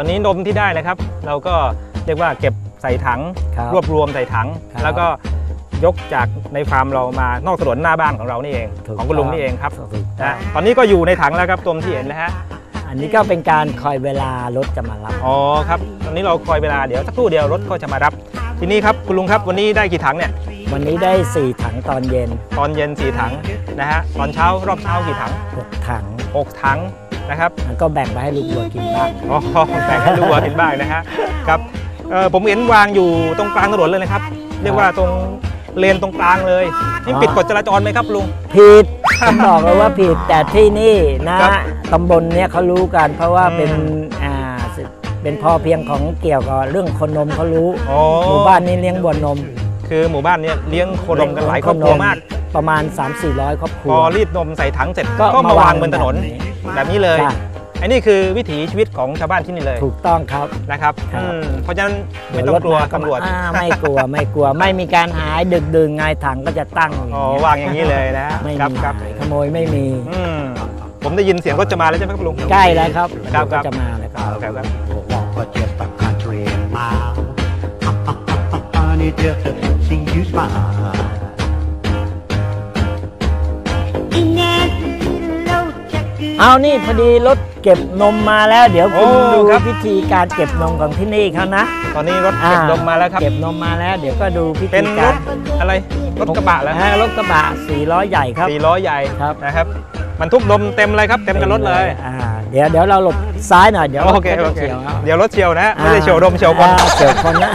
อนนี้นมที่ได้นะครับ เราก็เรียกว่าเก็บใส่ถังครับรวบรวมใส่ถังครับแล้วก็ยกจากในฟาร์มเรามานอกถนนหน้าบ้านของเรานี่เองถูกของคุณลุงนี่เองครับถูกต้องนะตอนนี้ก็อยู่ในถังแล้วครับตัวที่เห็นนะฮะอันนี้ก็เป็นการคอยเวลารถจะมารับอ๋อครับตอนนี้เราคอยเวลาเดี๋ยวสักครู่เดียวรถก็จะมารับ ทีนี้ครับคุณลุงครับวันนี้ได้กี่ถังเนี่ยวันนี้ได้ 4 ถังตอนเย็น ตอนเย็นสี่ถังนะฮะตอนเช้ารอบเช้ากี่ถัง 6 ถังหกถัง นะครับแล้วก็แบ่งไปให้ลูกวัวกินบ้างอ๋อแบ่งให้ลูกวัวเห็นบ้างนะฮะครับเอ่อผมเห็นวางอยู่ตรงกลางถนนเลยนะครับ เรียกว่าตรงเลนตรงกลางเลยนี่อ๋อปิดกฎจราจรไหมครับลุงผิดผมบอกเลยว่าผิดแต่ที่นี่นะครับตำบลเนี้ยเขารู้กัน เพราะว่าอืมเป็นอ่าสิเป็นพอเพียงของเกี่ยวกับเรื่องคนนมเขารู้อ๋อหมู่บ้านนี้เลี้ยงวัวนมคือหมู่บ้านเนี้เลี้ยงโคนมกันหลายครอบครัวมาก ประมาณ 3-400 ครอบครัพว อรีดนมใส่ถังเสร็จก็มาวางบนถนนแบบนี้เลยใช่อันนี้คือวิถีชีวิตของชาวบ้านที่นี่เลยถูกต้องครับ นะครับครับ อืมเพราะฉะนั้นไม่ต้องกลัวเดี๋ยตำรวจอ่าไม่กลัวไม่กลัว ไม่มีการหายดึกดื่นไงายถังก็จะตั้งอย่างอ๋อเงี้ยวางอย่างนี้เลยนะไม่ครับมีครับหายขโมยไม่มีอืมผมได้ยินเสียงรถจะมาแล้วใช่ไหมครับลุง ใกล้แล้วครับครับก็จะมาแล้วครับครับครับ Walk just a country mile. Honey, just to see you smile. เอานี่พอดีรถเก็บนมมาแล้ว เดี๋ยวคุณโอ้ดูครับ วิธีการเก็บนมของที่นี่เขานะตอนนี้รถเก็บนมมาแล้วครับ เก็บนมมาแล้ว เดี๋ยวก็ดูพิเป็นธีรการถอะไรรถกระบะแล้วอ่ารถกระบะสี่ล้อใหญ่ครับ สี่ล้อใหญ่ครับ นะครับบรรทุกนมเต็มเลยครับ เต็มกันรถเลยอ่าเดี๋ยวเดี๋ยวเราหลบซ้ายหน่อยเดี๋ยวโอเครโอถเคจะฉียวอา เดี๋ยวรถเฉียวนะ ไม่ได้เฉียวดมเฉียวคน อ่าเฉียวคนนะ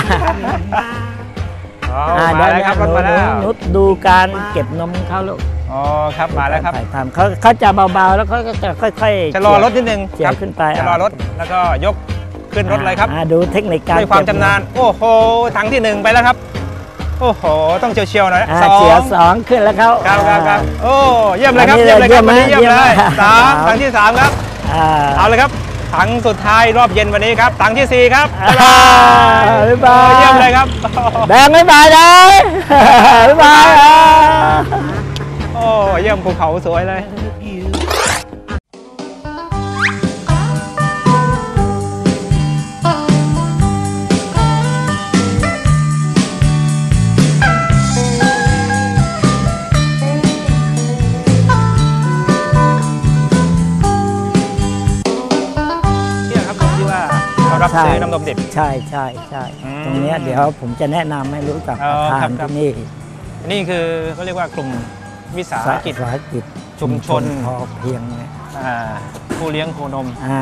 อ๋ออ่มาแล้วครับรถมาแล้วนุดดูการเก็บนมเขาลูกอ๋อครับมาแล้วครับถ่ายทำเขาเขาจะเบาๆแล้วเขาก็จะค่อยๆจะรอรถนิดนึงเฉียควรับขึ้นไปจะรอรถแล้วก็ยกขึ้นรถเลยครับอ่าดูเทคนิคการด้วยความเก็บชำนาญโอ้โหถังที่หนึ่งไปแล้วครับโอ้โห ต้องเฉียวๆหน่อยอ่าสองเฉียวสองขึ้นแล้วเขาครับครับครับอ่าโอ้เยี่ยมเลยครับอันนี้เยี่ยมเลยครับเยี่วันยมนี้เยี่ยมเยี่ยมเลยมากสามครับถังที่สามครับอ่าเอาเลยครับ ถังสุดท้ายรอบเย็นวันนี้ครับ ถังที่สี่ครับอ่าบ๊ายบายเยี่ยมเลยครับ แดงไม่บายเลยบ๊ายบายอ่าโอ้เยี่ยมภูเขาสวยเลยเนี่ย รับซื้อน้ำนมดิบ ใช่ใช่ใช่อืมตรงเนี้ยเดี๋ยวผมจะแนะนำให้รู้จักอ๋อประธาครันบครับ ที่นี่นี่คือเขาเรียกว่ากลุ่มวิสาหกิจ สาหกิจชุมชน พอเพียงเนี่ยอ่าผู้เลี้ยงโคนม อ่า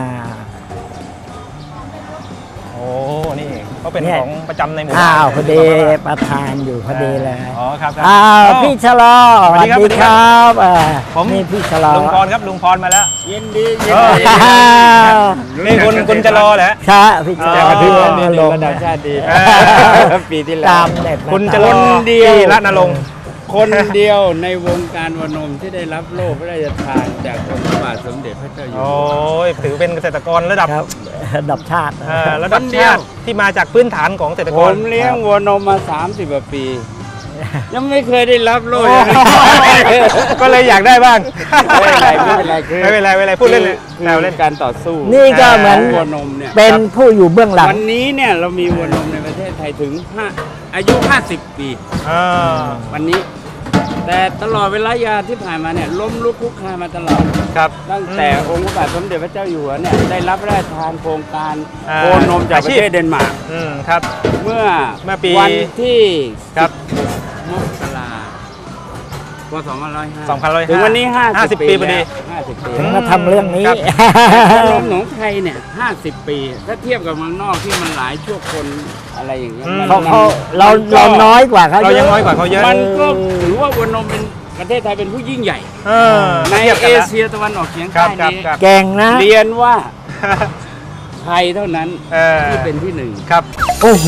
โอ้นี่เขาเป็นเนี่ยของประจำในหมู่อ้าบ้านวพอดีประธานอยู่พอดีเลยอ๋อครับครับอ้าวเอ้าพี่ชะลอสวัสดีครับบอ่าผมนี่พี่ชะลอลุงพรครับลุงพรมาแล้ว ยินดีเอออ้าวนี่คุณคุณจะรอเหรอ ครับพี่ชะลอ๋ออพี่นี่นนี่รงค์ระดับชาติดีเออปีที่แล้ตาว มเน็ตมาคุณจะรอ คนเดียวที่ละนรงค์ คนเดียวในวงการวานมที่ได้รับโล่พระราชทานจากองค์พระบาทสมเด็จพระเจ้าอยู่โอ้หัวยถือเป็นเกษตรกรระดับครับ ระดับชาติเอ่อระดับคนเดียชาวติที่มาจากพื้นฐานของเกษตรผกร มเลี้ยงวัวนมมา 30กว่าปี ยังไม่เคยได้รับโล่โอ้เลยก็เลยอยากได้บ้าง ไม่เป็นไรไม่เป็นไรคือไม่เป็นไรไม่เป็นไรพูดเล่นเลยคือแซวเล่น การต่อสู้นี่ก็เหมือน วัวนมเนี่ย เป็นผู้อยู่เบื้องหลัง วันนี้เนี่ยเรามีวัวนมในประเทศไทยถึงห้าอายุ 50 ปี อ่าวันนี้ แต่ตลอดเวลายาที่ผ่านมาเนี่ยล้มลุกคลุกคลานมาตลอด ครับ ตั้งแต่องค์พระบาทสมเด็จพระเจ้าอยู่หัวเนี่ยได้รับพระราชทานโครงการอ่าโคนมจากอาปชีระพเทศเดนมาร์กอืมครับ เมื่อเมื่อปีวันที่ครับ มกราคม2505 2505ถึงวันนี้50 50ปีพอดีแล้ว50ปีถึงมาทำเรื่องนี้ครับนมของไทยเนี่ย50ปี ถ้าเทียบกับเมืองนอกที่มันหลายชั่วคนอะไรอย่างเงี้ยอืมมันเขาเขาเรามันก็เราน้อยกว่าเขาเราเยอะยังน้อยกว่าเขาเยอะมันก็ถือว่าวัวนมเป็นประเทศไทยเป็นผู้ยิ่งใหญ่เออในทียบกัเอนแล้วเชียตะวันออกเฉียงครัใต้บครับนี้ครับเก่งนะเรียนว่าไทยเท่านั้นเออที่เป็นที่หนึ่งครับโอ้โห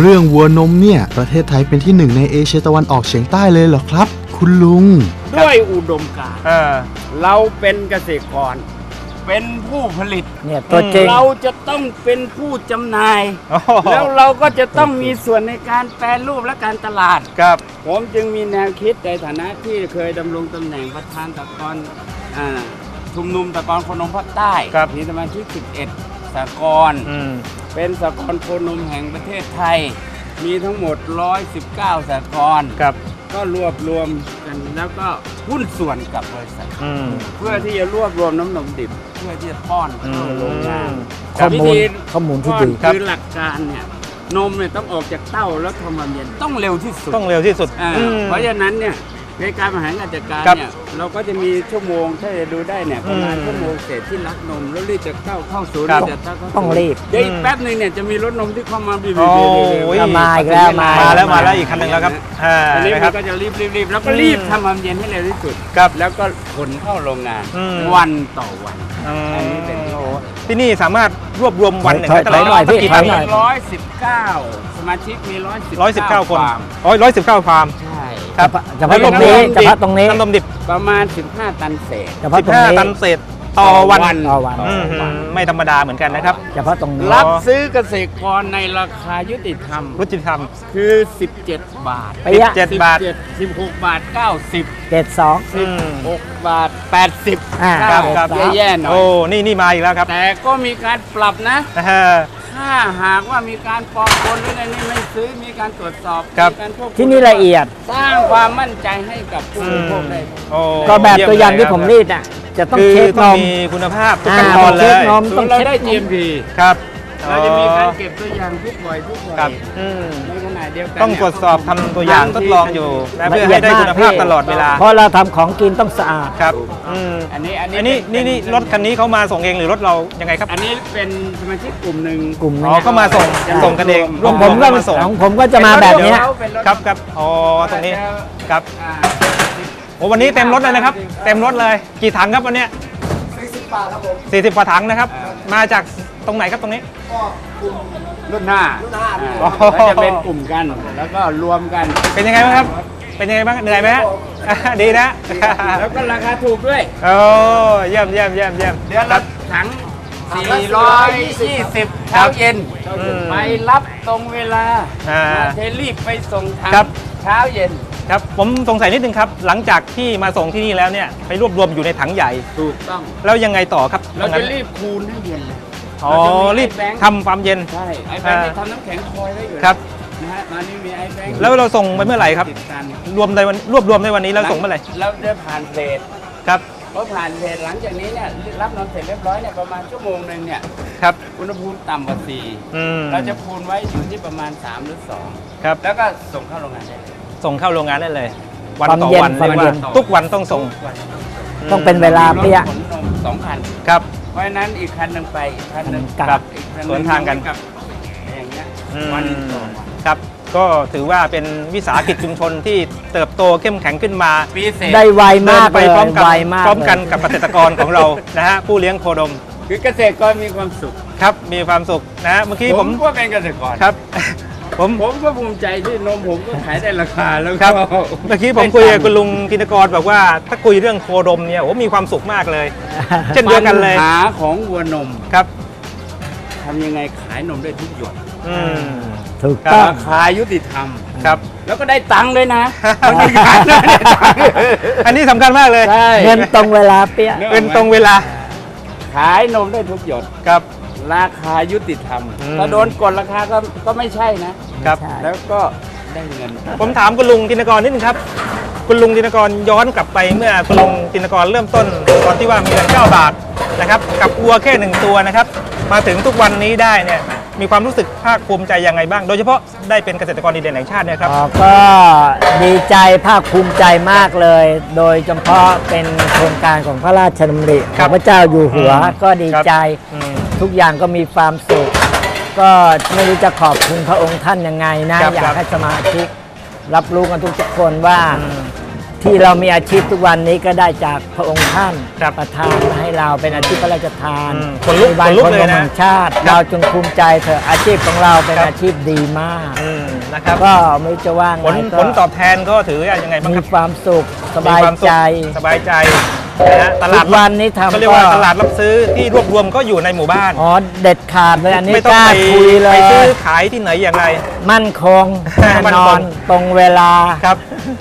เรื่องวัวนมเนี่ย ประเทศไทยเป็นที่หนึ่งในเอเชียตะวันออกเฉียงใต้เลยเหรอครับ คุณลุง ด้วยอุดมการณ์เออเราเป็นเกษตรกร เป็นผู้ผลิต เนี่ยตัวจริง เราจะต้องเป็นผู้จำหน่าย โอ้โหแล้วเราก็จะต้องมีส่วนในการแปรรูปและการตลาด ครับ ผมจึงมีแนวคิดในฐานะที่เคยดำรงตำแหน่งประธานตะกอนอ่าชุมนุมตะกอนคนนมภาคใต้ครับ มีสมาชิก11สากรณ์อืม เป็นสากรณ์โคนมแห่งประเทศไทย มีทั้งหมด 119สากรณ์ครับ ก็รวบรวมกันแล้วก็หุ้นส่วนกับบริษัท อืม เพื่อที่จะรวบรวมน้ำนมดิบ เพื่อที่จะป้อนเข้าโรงงานข้อมูลวิธีข้อมูลที่ป้อนดีคือหลักการเนี่ยนมเนี่ยต้องออกจากเต้าแล้วทำความเย็นต้องเร็วที่สุดต้องเร็วที่สุด อ่าอืม เพราะฉะนั้นเนี่ย ในการบริหารการจัดการครับเนี่ยเราก็จะมีชั่วโมงถ้าจะดูได้เนี่ยประมาณอืมชั่วโมงเศษที่รับนมแล้วรีบจะเข้าเข้าศูนย์ครับจะเข้าเข้าศูนย์ต้องรีบ เดี๋ยวอีกแป๊บหนึงเนี่ยจะมีรถนมที่เข้ามาบีบโอ้ๆๆๆยก็มาอีกแล้วมา มาแล้วมาแล้วอีกคันหนึ่งแล้วครับอ่าอันนี้นะคมัรับ นก็จะรีบรีบรีบแล้วก็รีบทำความเย็นให้เร็วที่สุดครับแล้วก็ขนเข้าโรงงาน อืม วันต่อวัน อืมอันนี้เป็น โอ้โหที่นี่สามารถรวบรวมวันหนึ่งถอยได้เท่าไหร่ถอยหน่อยพี่ กี่ถตัอนยค์หน่อย ร้อยสิบเก้าสมาชิกมีร้อยสิบร้อยสิบเก้าคนฟร์ม อ๋อร้อยสิบเก้าฟาร์ม ใช่ ครับเฉพาะตรงนี้เฉพาะตรงนี้น้ำนมดิบประมาณ 15 ตันเศษเฉพาะสิบตรงห้านี้ตันเศษต่อวันต่อวันต่อวันอืมไม่ธรรมดาเหมือนกันนะครับ เฉพาะตรงนี้รับซื้อเกษตรกรในราคายุติธรรมรุจิธรรมคือ 17 บาทไปยะเจ็ดบาท17 16 บาท 90เจ็ดสองอืม6บาท 80อ่าครับครับแย่ๆหน่อโอ้ยนี่นี่มาอีกแล้วครับ แต่ก็มีการปรับนะนะฮะ ถ้าหากว่ามีการปลอมปนหรืออะไรนี่ไม่ซื้อมีการตรวจสอบครับ มีการควบคุมที่นี่ละเอียด สร้างความมั่นใจให้กับผู้บริโภคได้ โอ้ก็แบบเยี่ยตัวอย่างที่เลผมรีดอะ จะต้องคือเช็คต้นองมมีคุณภาพทุกอ่าขั้นตอนเลเช็คยนมศูนย์เราได้ GMP ครับ เราจะมีการเก็บตัวอย่างทุกบ่อยทุกบ่อยครับอืมในขณะเดียวกันต้องเนี่ยตรวจสอบทำตัวอย่างทดลองอยู่นะละเพื่อเอียให้ดได้มากคุณภาพพี่ตลอดเวลาเพราะเราทำของกินต้องสะอาด ครับอืมอันนี้อันนี้อันนี้เป็นี่นี่รถคันนี้เขามาส่งเองหรือรถเรายังไงครับอันนี้เป็นสมาชิกกลุ่มหนึ่งกลุ่มอ๋อนี้เขามาส่งส่งกันเองของรวบผรวมมก็มาส่งของผมก็จะมาแบบเนี้ย เป็นถครับครับอ๋อตรงนี้ครับอ่าโอ้วันนี้เต็มรถเลยนะครับ เต็มรถเลยกี่ถังครับวันเนี้ย40กว่าครับผม40กว่าถังนะครับ มาจาก ตรงไหนครับตรงนี้รุ่นหน้ารุ่นหน้าอ๋อก็จะเป็นกลุ่มกัน แล้วก็รวมกัน เป็นยังไงบ้างครับ เป็นยังไงบ้างเหนื่อยไหมฮะ ดีนะแล้วก็ราคาถูกด้วย โอ้เยี่ยมเยี่ยมเยี่ยมเยี่ยมเดือนครัละบ ถัง420 เช้าเย็น อืมไปรับตรงเวลาอ่าเทรีบไปส่งถังครับ เช้าเย็น ครับผมสงสัยนิดนึงครับ หลังจากที่มาส่งที่นี่แล้วเนี่ยไปรวบรวมอยู่ในถังใหญ่ ถูกต้อง แล้วยังไงต่อครับเราตงจะนั้นรีบคูณให้เย็นเลย อ๋อเราจะมีรีบไอแบงค์ทำความเย็นใช่ไอแบงค์อ่าที่ทำน้ำแข็งคอยไว้อยู่ครับนะฮะตอนนี้มีไอแบงค์แล้วเราส่งไปเมื่อไหร่ครับติดกันรวมในวันรวบรวมในวันนี้แล้วส่งเมื่อไหร่แล้วจะผ่านเพจครับพอผ่านเพจหลังจากนี้เนี่ยรับนมเสร็จเรียบร้อยเนี่ยประมาณชั่วโมงหนึ่งเนี่ยครับอุณหภูมิต่ำกว่าอืม4เราจะคูณไว้อยู่ที่ประมาณ 3 หรือครับ2แล้วก็ส่งเข้าโรงงานได้เลยส่งเข้าโรงงานได้เลย วันความต่อเย็นวันความเรียกว่าเย็นทุกวันต้องส่งทุกวันต้องเป็นเวลามีเปี้รยถขนนมสองคันครับ เพราะฉะนั้นอีกคันหนึ่งไปอีกคันหนึ่งกลับครับอีกคันหสวนทางกันกับอย่างเงี้ยอืมวันต่อวันครับ ก็ถือว่าเป็นวิสาหกิจชุมชนที่เติบโตเข้มแข็งขึ้นมา ปีเศษได้ไวเดิมากไปเลยพร้อมกันไวมากพร้อมกันเลย กับเกษตรกรของเรา นะฮะผู้เลี้ยงโคดมคือเกษตรกรมีความสุข ครับมีความสุขนะฮะเมื่อกี้ผผมมก็เป็นเกษตรกร ครับ ผมผมก็ภูมิใจที่นมผมก็ขายได้ราคาแล้วคก็รับ เมื่อกี้ผมคุยกับคุณลุงกินกรบอกว่า ถ้าคุยเรื่องโคดมเนี่ยโอ้มีความสุขมากเลย เช่นเดียวกันเลยปัญหาของวัวนมครับทำยังไงขายนมได้ทุกหยดอืมถูกครับต้องราคายุติธรรมครับ แล้วก็ได้ตังค์ด้วยนะบางทีขายไม่ได้ตังค์อันนี้สำคัญมากเลยใช่เงินตรงเวลาเปี้ยเป็นตรงเวลา ขายนมได้ทุกหยดครับ ราคายุติธรรม อืม ถ้าโดนกดราคาก็ก็ไม่ใช่นะ ครับ ใช่ แล้วก็ได้เงินผมถามคุณลุงตินกรนิดนึงครับ คุณลุงตินกรย้อนกลับไปเมื่อคุณลุงตินกรเริ่มต้นตอนที่ว่ามีเงิน9บาทนะครับกับวัวแค่หนึ่งตัวนะครับ มาถึงทุกวันนี้ได้เนี่ยมีความรู้สึกภาคภูมิใจยังไงบ้าง โดยเฉพาะได้เป็นเกษตรกรดีเด่นแห่งชาติเนี่ยครับ อ๋อก็ดีใจภาคภูมิใจมากเลย โดยเฉพาะเป็นโครงการของพระราชดำริขครัอบงพระเจ้าอยู่หัว อืมก็ดีใจอืม ทุกอย่างก็มีความสุข ก็ไม่รู้จะขอบคุณพระองค์ท่านยังไงนะ ครับอยาครักบ ให้สมาชิกรับรู้กันทุกๆคนว่าอืมที่เรามีอาชีพทุกวันนี้ก็ได้จากพระองค์ท่านครับประทานมาให้เราเป็นอาชีพพระราชทานอืมขนลุกใบ้าขนลุกคนเลยนะแห่งชาติ เราจงภูมิใจเถอะอาชีพของเราเป็นครับ อาชีพดีมาก อืมนะครับก็ไม่รู้จะว่าไงผลก็ผลตอบแทนก็ถือว่ายังไงบ้างมีครับความสุขสบายมีควมสุขใจ สบายใจ นะฮะตทุลาดกวันนี้ทำก็เรียกว่าตลาดรับซื้อที่รวบรวมก็อยู่ในหมู่บ้าน อ๋อเด็ดขาดเลยอันนี้ไม่ต้อกงล้าไปคุยเลไปย ซื้อขายที่ไหนอย่างไร มั่นคงแน่มั่นนคองนตรงเวลา ครับ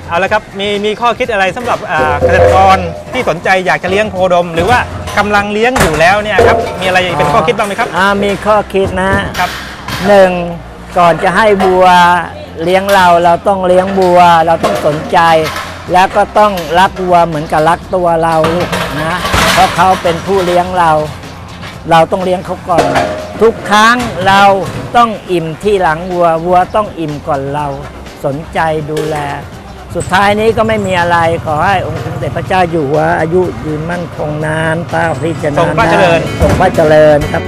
เอาละครับมีมีข้อคิดอะไรสำหรับอ่าเกษตรกรที่สนใจอยากจะเลี้ยงโคดม หรือว่ากำลังเลี้ยงอยู่แล้วเนี่ยครับมีอะไรเป็นข้อคิดบ้างไหมครับอ่ามีข้อคิดนะครับ หนึ่งก่อนจะให้บัวเลี้ยงเราเราต้องเลี้ยงบัว เราต้องสนใจ แล้วก็ต้องรักวัวเหมือนกับรักตัวเราลูกนะ เพราะเขาเป็นผู้เลี้ยงเรา เราต้องเลี้ยงเขาก่อน ทุกครั้งเราต้องอิ่มที่หลังวัววัวต้องอิ่มก่อนเราสนใจดูแล สุดท้ายนี้ก็ไม่มีอะไรขอให้องค์สมเด็จพระเจ้าอยู่หัวอายุยืนมั่นคงนานตาพิจารทรงณาพระเจริญทรงพระเจริญครับ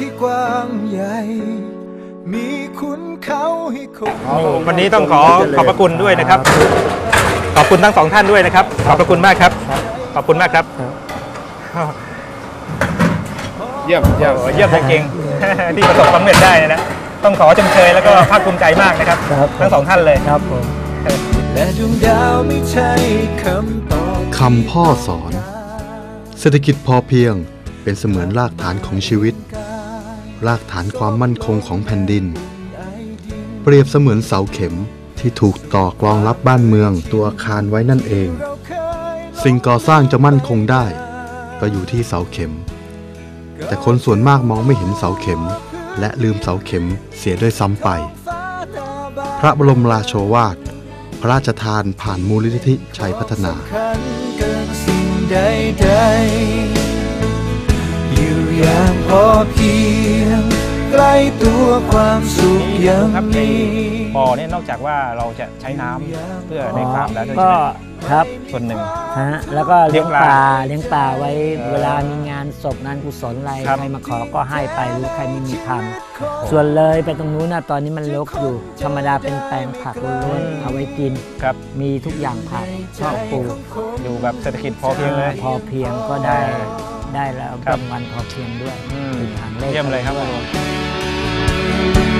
ที่กว้างใหญ่ มีขุนเขาให้คงวันนี้ต้องขอขอบพระคุณด้วยนะครับ ขอบคุณทั้งสองท่านด้วยนะครับ ขอบพระคุณมากครับ ขอบคุณมากครับ เยี่ยมเยี่ยม โอ้เยี่ยมจริงๆ ที่ประสบความสำเร็จได้นะ ต้องขอชมเชยแล้วก็ภาคภูมิใจมากนะครับ ครับ ทั้งสองท่านเลย ครับผม และดวงดาวไม่ใช่คำตอบ คำพ่อสอน เศรษฐกิจพอเพียงเป็นเสมือนรากฐานของชีวิต รากฐานความมั่นคงของแผ่นดิน เปรียบเสมือนเสาเข็มที่ถูกต่อกลองรับบ้านเมืองตัวอาคารไว้นั่นเอง สิ่งก่อสร้างจะมั่นคงได้ ก็อยู่ที่เสาเข็ม แต่คนส่วนมากมองไม่เห็นเสาเข็ม และลืมเสาเข็มเสียด้วยซ้ำไป พระบรมราโชวาท พระราชทานผ่านมูลนิธิชัยพัฒนา อยู่อย่างพอเพียงใกล้ตัวความสุขยังครับมีบ่อเนี่ยนอกจากว่าเราจะใช้น้ำเพื่อในฟาร์มแล้วด้วยก็ใช่ไหมครับส่วนหนึ่ง ฮะแล้วก็เลี้ยงเลี้ยงปปลาลาเลี้ยงปลาไว้เออเวลามีงานศพงานกุศลอะไรครับ ใครมาขอก็ให้ไปหรือใครไม่มีทำส่วนเลยไปตรงนู้นนะตอนนี้มันรกอยู่ ธรรมดาเป็นแปลงผักล้วนๆเอาไว้กิน ครับมีทุกอย่างผักชอบปลูกอยู่แบบเศรษฐกิจพอเพียงเลย พอเพียงก็ได้เออ ได้แล้วครับเป็นวันพอเพียงด้วยอืม ถึงหางเลขเยี่ยมเลยครับด้วคุณลุงควา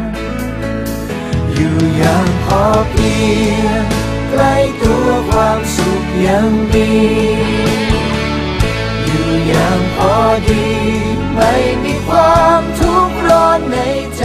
อยู่อย่างพอเพียงใกล้ตัวความสุขยังมี อยู่อย่างพอดี ไม่มีความทุกข์ร้อนในใจ